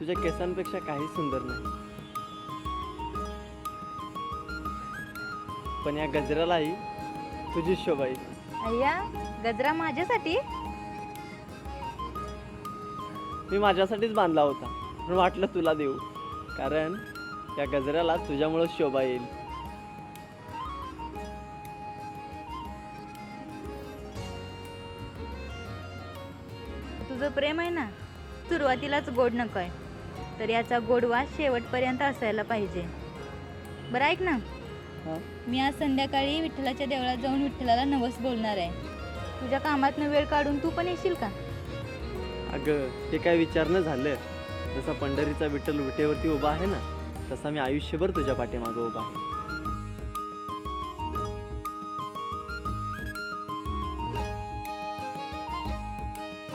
केसांपेक्षा काही सुंदर नाही. पण या गजरालाही तुझी शोभा येईल. अय्या गजरा माझ्यासाठी? मी माझ्यासाठीच बांधला होता. पण वाटलं तुला देऊ. कारण या गजऱ्याला तुझ्यामुळं शोभा येईल. तुझं प्रेम आहे ना सुरुवातीलाच गोड नको आहे. तर याचा गोडवा शेवटपर्यंत असायला पाहिजे. बरं ऐक ना? मी आज संध्याकाळी विठ्ठलाच्या देवळात जाऊन विठ्ठलाला नवस बोलणार आहे. तुझ्या कामातनं वेळ काढून तू पण येशील का? अगं हे काय विचारणं झालं जसा पंढरीचा विठ्ठल विटेवरती उभा आहे ना तसा मी आयुष्यभर तुझ्या पाठीमागं उभा आहे.